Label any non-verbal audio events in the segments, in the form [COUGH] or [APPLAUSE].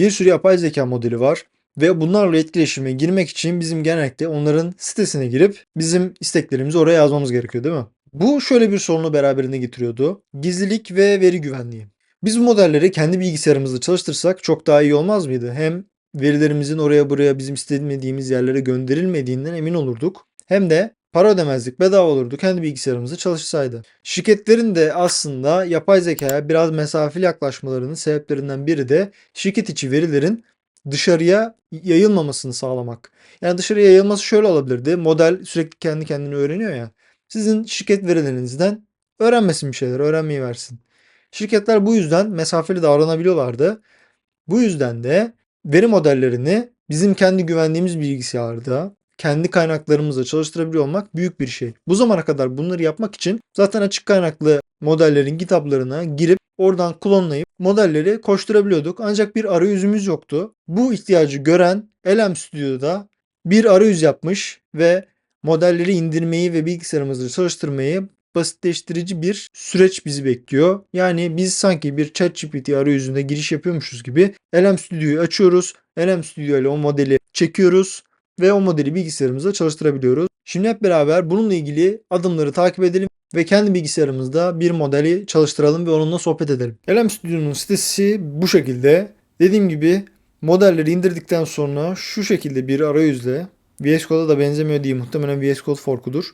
Bir sürü yapay zeka modeli var ve bunlarla etkileşime girmek için bizim genellikle onların sitesine girip bizim isteklerimizi oraya yazmamız gerekiyor değil mi? Bu şöyle bir sorunu beraberinde getiriyordu. Gizlilik ve veri güvenliği. Biz bu modelleri kendi bilgisayarımızda çalıştırsak çok daha iyi olmaz mıydı? Hem verilerimizin oraya buraya bizim istemediğimiz yerlere gönderilmediğinden emin olurduk. Hem de para ödemezdik, bedava olurdu kendi bilgisayarımızda çalışsaydı. Şirketlerin de aslında yapay zekaya biraz mesafeli yaklaşmalarının sebeplerinden biri de şirket içi verilerin dışarıya yayılmamasını sağlamak. Yani dışarıya yayılması şöyle olabilirdi. Model sürekli kendi kendini öğreniyor ya. Sizin şirket verilerinizden öğrenmesin bir şeyler, öğrenmeyi versin. Şirketler bu yüzden mesafeli davranabiliyorlardı. Bu yüzden de veri modellerini bizim kendi güvendiğimiz bilgisayarda, kendi kaynaklarımızla çalıştırabiliyor olmak büyük bir şey. Bu zamana kadar bunları yapmak için zaten açık kaynaklı modellerin GitHub'larına girip oradan klonlayıp modelleri koşturabiliyorduk. Ancak bir arayüzümüz yoktu. Bu ihtiyacı gören LM Studio'da bir arayüz yapmış ve modelleri indirmeyi ve bilgisayarımızda çalıştırmayı basitleştirici bir süreç bizi bekliyor. Yani biz sanki bir ChatGPT arayüzünde giriş yapıyormuşuz gibi LM Studio'yu açıyoruz. LM Studio ile o modeli çekiyoruz ve o modeli bilgisayarımızda çalıştırabiliyoruz. Şimdi hep beraber bununla ilgili adımları takip edelim ve kendi bilgisayarımızda bir modeli çalıştıralım ve onunla sohbet edelim. LM Studio'nun sitesi bu şekilde. Dediğim gibi modelleri indirdikten sonra şu şekilde bir arayüzle VS Code'a da benzemiyor diye muhtemelen VS Code forkudur.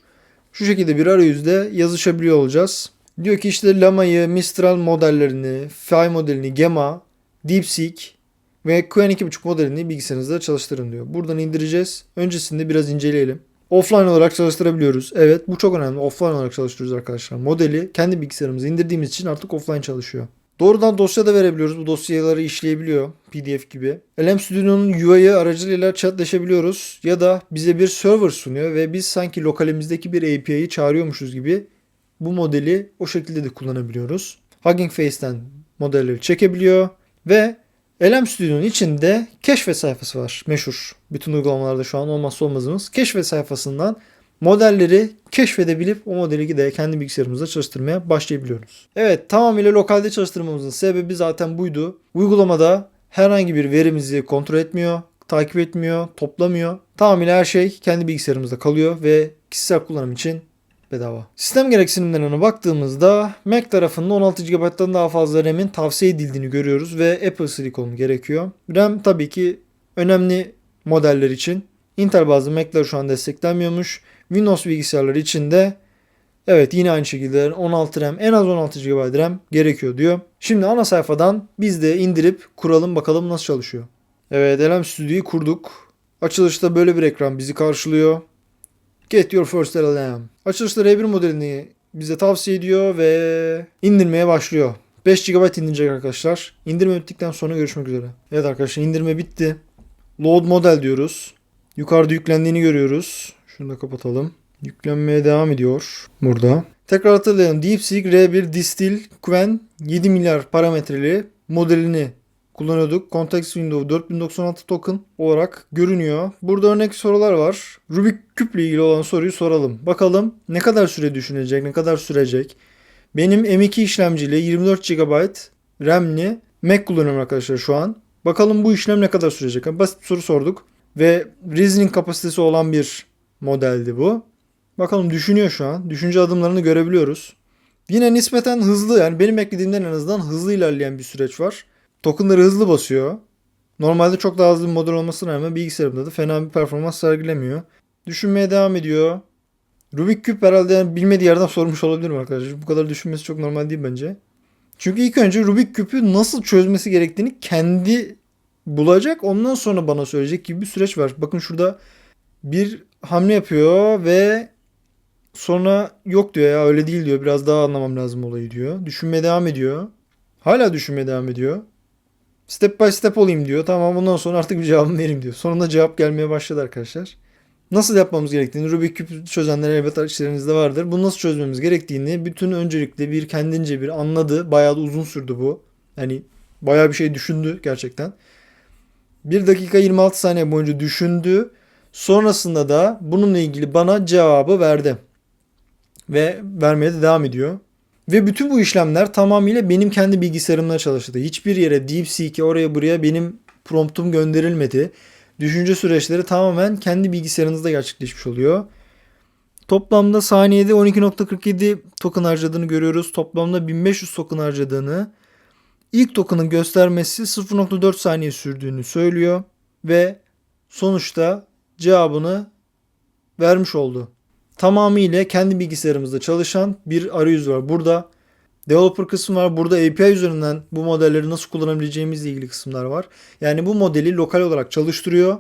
Şu şekilde bir arayüzde yazışabiliyor olacağız. Diyor ki işte Lama'yı, Mistral modellerini, Phi modelini, Gemma, DeepSeek ve Qn2.5 modelini bilgisayarınızda çalıştırın diyor. Buradan indireceğiz. Öncesinde biraz inceleyelim. Offline olarak çalıştırabiliyoruz. Evet bu çok önemli. Offline olarak çalıştırıyoruz arkadaşlar. Modeli kendi bilgisayarımıza indirdiğimiz için artık offline çalışıyor. Doğrudan dosya da verebiliyoruz. Bu dosyaları işleyebiliyor. PDF gibi. LM Studio'nun UI'yi aracılığıyla chatleşebiliyoruz. Ya da bize bir server sunuyor ve biz sanki lokalimizdeki bir API'yi çağırıyormuşuz gibi bu modeli o şekilde de kullanabiliyoruz. Hugging Face'ten modelleri çekebiliyor ve LM Studio'nun içinde keşfet sayfası var. Meşhur. Bütün uygulamalarda şu an olmazsa olmazımız. Keşfet sayfasından modelleri keşfedebilip o modeli de kendi bilgisayarımızda çalıştırmaya başlayabiliyoruz. Evet tamamıyla lokalde çalıştırmamızın sebebi zaten buydu. Uygulamada herhangi bir verimizi kontrol etmiyor, takip etmiyor, toplamıyor. Tamamıyla her şey kendi bilgisayarımızda kalıyor ve kişisel kullanım için bedava. Sistem gereksinimlerine baktığımızda Mac tarafında 16 GB'dan daha fazla RAM'in tavsiye edildiğini görüyoruz ve Apple Silicon gerekiyor. RAM tabii ki önemli modeller için. Intel bazı Mac'ler şu an desteklenmiyormuş. Windows bilgisayarları için de evet yine aynı şekilde 16 RAM en az 16 GB RAM gerekiyor diyor. Şimdi ana sayfadan biz de indirip kuralım bakalım nasıl çalışıyor. Evet LM Studio'yu kurduk. Açılışta böyle bir ekran bizi karşılıyor. Get your first LLM. Açılışta R1 modelini bize tavsiye ediyor ve indirmeye başlıyor. 5 GB indirecek arkadaşlar. İndirme bittikten sonra görüşmek üzere. Evet arkadaşlar indirme bitti. Load model diyoruz. Yukarıda yüklendiğini görüyoruz. Şunu da kapatalım. Yüklenmeye devam ediyor burada. Tekrar hatırlayalım. DeepSeek R1 Distill Quen 7 milyar parametreli modelini kullanıyorduk. Context Window 4096 token olarak görünüyor. Burada örnek sorular var. Rubik küp ile ilgili olan soruyu soralım. Bakalım ne kadar süre düşünecek, ne kadar sürecek. Benim M2 işlemcili 24 GB RAM'li Mac kullanıyorum arkadaşlar şu an. Bakalım bu işlem ne kadar sürecek. Yani basit bir soru sorduk. Ve reasoning kapasitesi olan bir modeldi bu. Bakalım düşünüyor şu an. Düşünce adımlarını görebiliyoruz. Yine nispeten hızlı yani benim beklediğimden en azından hızlı ilerleyen bir süreç var. Tokenları hızlı basıyor. Normalde çok daha hızlı bir model olmasına rağmen bilgisayarımda da fena bir performans sergilemiyor. Düşünmeye devam ediyor. Rubik küp herhalde yani bilmediği yerden [LAUGHS] sormuş olabilirim arkadaşlar. Bu kadar düşünmesi çok normal değil bence. Çünkü ilk önce Rubik küpü nasıl çözmesi gerektiğini kendi bulacak ondan sonra bana söyleyecek gibi bir süreç var. Bakın şurada bir hamle yapıyor ve sonra yok diyor ya öyle değil diyor. Biraz daha anlamam lazım olayı diyor. Düşünmeye devam ediyor. Hala düşünmeye devam ediyor. Step by step olayım diyor. Tamam bundan sonra artık bir cevabımı vereyim diyor. Sonunda cevap gelmeye başladı arkadaşlar. Nasıl yapmamız gerektiğini Rubik küp çözenler elbette içlerinizde vardır. Bunu nasıl çözmemiz gerektiğini bütün öncelikle bir kendince bir anladı. Bayağı da uzun sürdü bu. Yani bayağı bir şey düşündü gerçekten. 1 dakika 26 saniye boyunca düşündü. Sonrasında da bununla ilgili bana cevabı verdi. Ve vermeye de devam ediyor. Ve bütün bu işlemler tamamıyla benim kendi bilgisayarımla çalıştı. Hiçbir yere DeepSeek'e oraya buraya benim promptum gönderilmedi. Düşünce süreçleri tamamen kendi bilgisayarınızda gerçekleşmiş oluyor. Toplamda saniyede 12.47 token harcadığını görüyoruz. Toplamda 1500 token harcadığını. İlk token'ın göstermesi 0.4 saniye sürdüğünü söylüyor ve sonuçta cevabını vermiş oldu. Tamamıyla kendi bilgisayarımızda çalışan bir arayüz var. Burada developer kısmı var. Burada API üzerinden bu modelleri nasıl kullanabileceğimizle ilgili kısımlar var. Yani bu modeli lokal olarak çalıştırıyor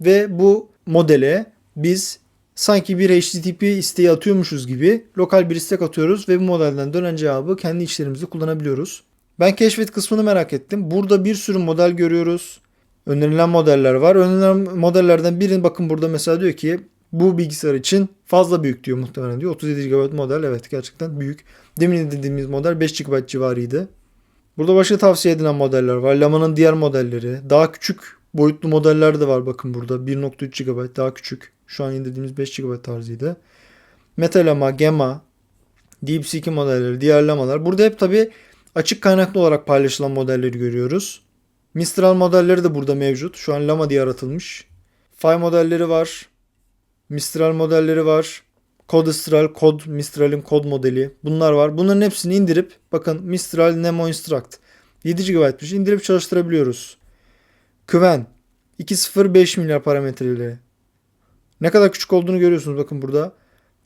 ve bu modele biz sanki bir HTTP isteği atıyormuşuz gibi lokal bir istek atıyoruz ve bu modelden dönen cevabı kendi işlerimizde kullanabiliyoruz. Ben keşfet kısmını merak ettim. Burada bir sürü model görüyoruz. Önerilen modeller var. Önerilen modellerden birini bakın burada mesela diyor ki bu bilgisayar için fazla büyük diyor muhtemelen diyor. 37 GB model evet gerçekten büyük. Demin dediğimiz model 5 GB civarıydı. Burada başka tavsiye edilen modeller var. Lama'nın diğer modelleri. Daha küçük boyutlu modeller de var bakın burada. 1.3 GB daha küçük. Şu an indirdiğimiz 5 GB tarzıydı. Metalama, Gemma, DeepSeek'in modelleri, diğer lamalar. Burada hep tabi açık kaynaklı olarak paylaşılan modelleri görüyoruz. Mistral modelleri de burada mevcut. Şu an Lama diye aratılmış. Phi modelleri var. Mistral modelleri var. Codestral, Kod, Mistral'in kod modeli. Bunlar var. Bunların hepsini indirip bakın Mistral Nemo Instruct 7 GB'mış. indirip çalıştırabiliyoruz. Kven 2.05 milyar parametreyle. Ne kadar küçük olduğunu görüyorsunuz bakın burada.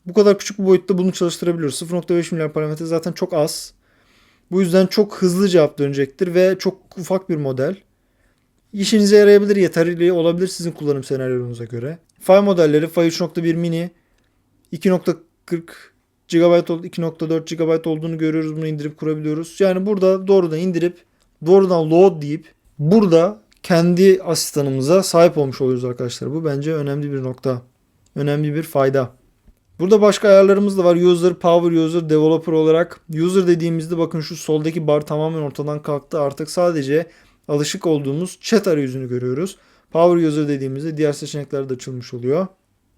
Bu kadar küçük bir boyutta bunu çalıştırabiliyoruz. 0.5 milyar parametre zaten çok az. Bu yüzden çok hızlı cevap dönecektir ve çok ufak bir model. İşinize yarayabilir, yeterli olabilir sizin kullanım senaryonuza göre. File modelleri File 3.1 mini 2.40 GB 2.4 GB olduğunu görüyoruz. Bunu indirip kurabiliyoruz. Yani burada doğrudan indirip doğrudan load deyip burada kendi asistanımıza sahip olmuş oluyoruz arkadaşlar. Bu bence önemli bir nokta. Önemli bir fayda. Burada başka ayarlarımız da var. User, Power User, Developer olarak. User dediğimizde bakın şu soldaki bar tamamen ortadan kalktı. Artık sadece alışık olduğumuz chat arayüzünü görüyoruz. Power User dediğimizde diğer seçenekler de açılmış oluyor.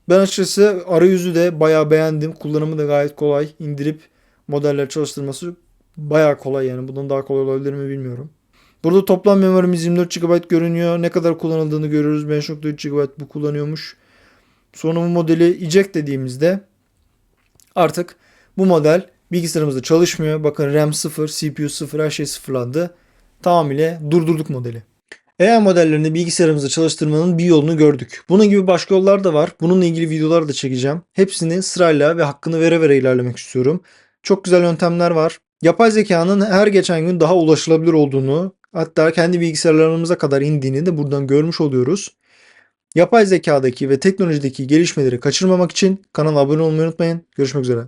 Ben açıkçası arayüzü de bayağı beğendim. Kullanımı da gayet kolay. İndirip modeller çalıştırması bayağı kolay yani. Bundan daha kolay olabilir mi bilmiyorum. Burada toplam memorimiz 24 GB görünüyor. Ne kadar kullanıldığını görüyoruz. 5.3 GB bu kullanıyormuş. Sonra bu modeli eject dediğimizde artık bu model bilgisayarımızda çalışmıyor. Bakın RAM 0, CPU 0 her şey sıfırlandı. Tamamıyla durdurduk modeli. AI modellerini bilgisayarımızda çalıştırmanın bir yolunu gördük. Bunun gibi başka yollar da var. Bununla ilgili videolar da çekeceğim. Hepsini sırayla ve hakkını vere vere ilerlemek istiyorum. Çok güzel yöntemler var. Yapay zekanın her geçen gün daha ulaşılabilir olduğunu, hatta kendi bilgisayarlarımıza kadar indiğini de buradan görmüş oluyoruz. Yapay zekadaki ve teknolojideki gelişmeleri kaçırmamak için kanala abone olmayı unutmayın. Görüşmek üzere.